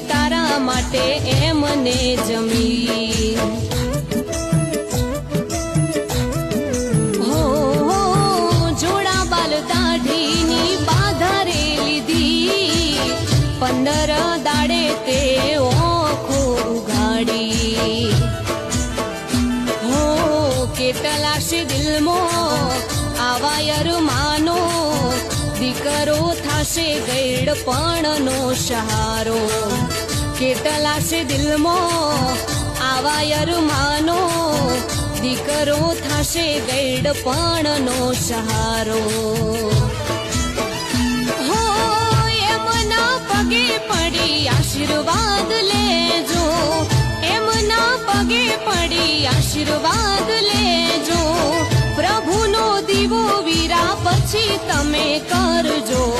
માટે એમને જમી. હો જોડા બાલ દાઢીની બાધારે લીધી. પંદર દાડે તે ઓખો ઉગાડી હો કેટલા છે દિલમો આવાયર માનો. દીકરો થાશે ગૈડપણનો સહારો. કે તલાશે દિલમો આવાયર માનો દીકરો થાશે ગૈડપણનો સહારો. હો, એમના પગે પડી આશીર્વાદ લેજો. એમના પગે પડી આશીર્વાદ લેજો. પ્રભુનો દીવો વીરા પછી તમે કરજો.